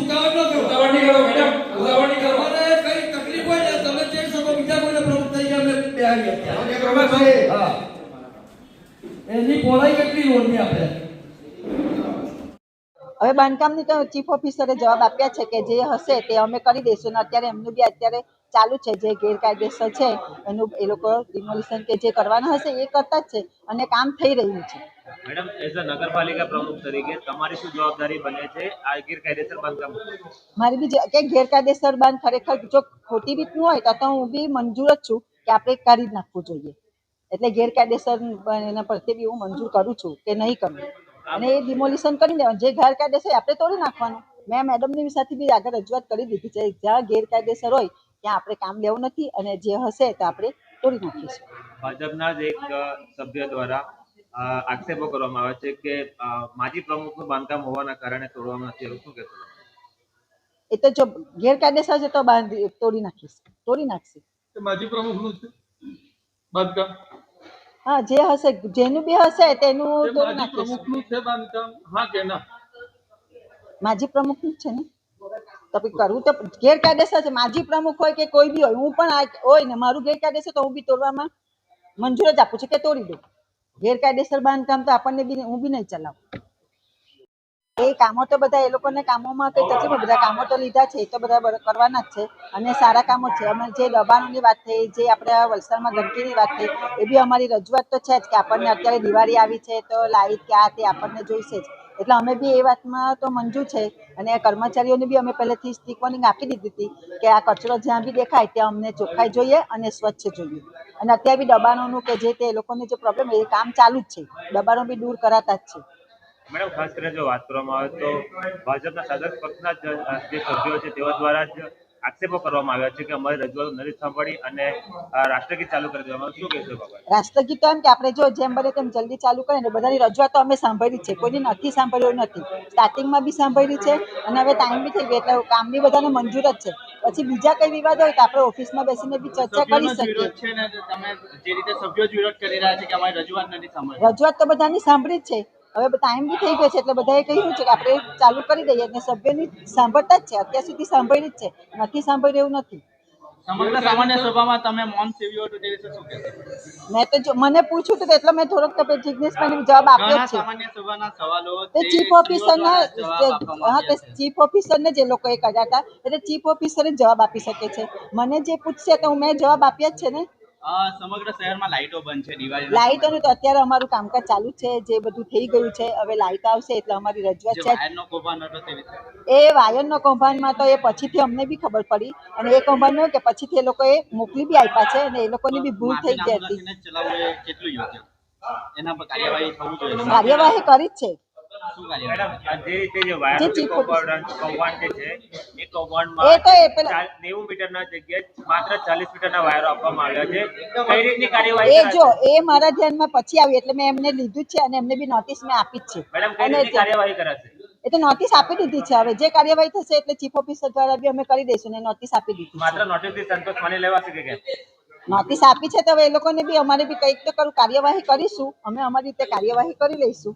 ઉતાવળ ન કરો. ઉતાવળ નહીં કરો મેડમ. ઉતાવળ નહીં કરો. અરે કઈ તકલીફ હોય ને તમે જે શકો બીજા કોઈને પ્રમુખ તરીકે અમે બેહાડીએ અત્યારે. પ્રભાતભાઈ. હા. એની પહોળાઈ કેટલી રોડની આપણે? હવે બાંધકામની તો ચીફ ઓફિસરે જવાબ આપ્યા છે કે જે હશે તે અમે કરી દઈશું. અને અત્યારે એમનું બી અત્યારે ચાલુ છે જે ગેરકાયદેસર છે એનું એ લોકો ડિમોલિશન કે જે કરવાના હશે એ કરતા જ છે. અને કામ થઈ રહ્યું છે. મેડમ એઝ અ નગરપાલિકા પ્રમુખ તરીકે તમારી શું જવાબદારી બને છે આ ગેરકાયદેસર બાંધકામ મારી બી કે ગેરકાયદેસર બાંધ ખરેખર જો ખોટી રીતનું હોય તો હું બી મંજૂર જ છું કે આપણે જ નાખવું જોઈએ. એટલે ગેરકાયદેસર એના પ્રત્યે બી હું મંજૂર કરું છું કે નહીં કરવું અને એ ડિમોલિશન કરી દેવાનું. જે ગેરકાયદેસર આપણે તોડી નાખવાનું. મેં મેડમની સાથે બી આગળ રજૂઆત કરી દીધી છે. જ્યાં ગેરકાયદેસર હોય ત્યાં આપણે કામ લેવું નથી અને જે હશે તો આપણે તોડી નાખીશું. ભાજપના જ એક સભ્ય દ્વારા આક્ષેપો કરવામાં આવે છે કે માજી પ્રમુખનું બાંધકામ હોવાના કારણે તોડવામાં નથી આવ્યું. શું કહેશો એ તો જો ગેરકાયદેસર છે તો બાંધી તોડી નાખીશ. તોડી નાખશે. તે માજી પ્રમુખનું છે? બાંધકામ? હા જે હશે જેનું બી હશે તેનું તોડી માજી નાખીશ. પ્રમુખનું છે બાંધકામ? હા કે ના? માજી પ્રમુખ જ છે ને? તો કરવું તો ગેરકાયદેસર છે. માજી પ્રમુખ હોય કે કોઈ બી હોય હું પણ હોય ને મારું ગેરકાયદેસર તો હું બી તોડવામાં મંજૂર જ આપું છું કે તોડી દઉં. ગેરકાયદેસર બાંધકામ તો આપણને બી હું બી નહીં ચલાવું. એ કામો તો બધા એ લોકોને કામોમાં કંઈ તકલીફ. બધા કામો તો લીધા છે, એ તો બધા કરવાના જ છે. અને સારા કામો છે. અમે જે દબાણોની વાત થઈ, જે આપણે વલસાડમાં ગંદકીની વાત થઈ, એ બી અમારી રજૂઆત તો છે જ કે આપણને અત્યારે દિવાળી આવી છે તો લાઈટ કે આ તે આપણને જોઈશે જ. એટલે અમે બી એ વાતમાં તો મંજૂર છે. અને કર્મચારીઓને બી અમે પહેલેથી સ્ટીક આપી દીધી હતી કે આ કચરો જ્યાં બી દેખાય ત્યાં અમને ચોખ્ખાઈ જોઈએ અને સ્વચ્છ જોઈએ. અને અત્યારે બી દબાણોનું કે જે તે લોકોને જે પ્રોબ્લેમ એ કામ ચાલુ જ છે. દબાણો બી દૂર કરાતા જ છે. મેડમ ખાસ કરીને જો વાત કરવામાં આવે તો ભાજપના શાસક પક્ષના જે સભ્યો છે તેઓ દ્વારા જ આક્ષેપો કરવામાં આવ્યા છે કે અમારી રજૂઆતો નથી સાંભળી અને રાષ્ટ્રગીત ચાલુ કરી દેવામાં શું કહેશો બાબા રાષ્ટ્રગીત એમ કે આપણે જો જેમ બને તેમ જલ્દી ચાલુ કરીએ ને બધાની રજૂઆતો અમે સાંભળી છે. કોઈની નથી સાંભળ્યું નથી. સ્ટાર્ટિંગમાં બી સાંભળી છે અને હવે ટાઈમ બી થઈ ગયો એટલે કામ બી બધાને મંજૂર જ છે. પછી બીજા કઈ વિવાદ હોય તો આપણે ઓફિસમાં બેસીને બી ચર્ચા કરી શકીએ. રજૂઆત તો બધાની સાંભળી જ છે. હવે ટાઈમ બી થઈ ગયો છે એટલે બધાએ કહ્યું છે કે આપણે ચાલુ કરી દઈએ. અને સભ્યની સાંભળતા જ છે. અત્યાર સુધી સાંભળી જ છે. નથી સાંભળ્યું એવું નથી. સમગ્ર સામાન્ય સભામાં તમે મૌન સેવ્યું હતું તે વિશે શું કહેશો? મેં તો મને પૂછ્યું હતું એટલે મેં થોડોક તો જિજ્ઞેશભાઈને જવાબ આપ્યો છે. સામાન્ય સભાના સવાલો તે ચીફ ઓફિસરના હા તે ચીફ ઓફિસરને જે લોકોએ કર્યા હતા એટલે ચીફ ઓફિસર જવાબ આપી શકે છે. મને જે પૂછશે તો હું મેં જવાબ આપ્યા જ છે ને? સમગ્ર શહેરમાં લાઇટો બંધ છે દિવાળી લાઇટોનું તો અત્યારે અમારું કામકાજ ચાલુ છે જે બધું થઈ ગયું છે હવે લાઇટ આવશે એટલે અમારી રજૂઆત છે. વાયરનો કૌભાંડ હતો તે વિશે. એ વાયરનો કૌભાંડમાં તો એ પછીથી અમને બી ખબર પડી અને એ કૌભાંડ કે પછીથી એ લોકોએ મોકલી બી આપ્યા છે અને એ લોકોની બી ભૂલ થઈ ગઈ હતી. કેટલું યોગ્ય? એના પર કાર્યવાહી થવું જોઈએ. કાર્યવાહી કરી જ છે. શું કાર્યવાહી? મેડમ આ જે રીતે જે વાયર કૌભાંડ કૌભાંડ જે છે એ એ તો એ પેલા ચાલ- નેવું મીટરના જગ્યાએ માત્ર ચાલીસ મીટરના વાયરો આપવામાં આવ્યા છે. કઈ રીતની કાર્યવાહી એ જો એ મારા ધ્યાનમાં પછી આવી એટલે મેં એમને લીધું છે અને એમને બી નોટિસ મેં આપી જ છે. મેડમ કઈ રીતની કાર્યવાહી કરાશે? એ તો નોટિસ આપી દીધી છે હવે. જે કાર્યવાહી થશે એટલે ચીફ ઓફિસર દ્વારા બી અમે કરી દઈશું ને નોટિસ આપી દીધી માત્ર નોટિસથી સંતોષ માની લેવાશે કે? કેમ નોટિસ આપી છે તો હવે એ લોકોને બી અમારે બી કંઈક તો કાર્યવાહી કરીશું. અમે અમારી રીતે કાર્યવાહી કરી લઈશું.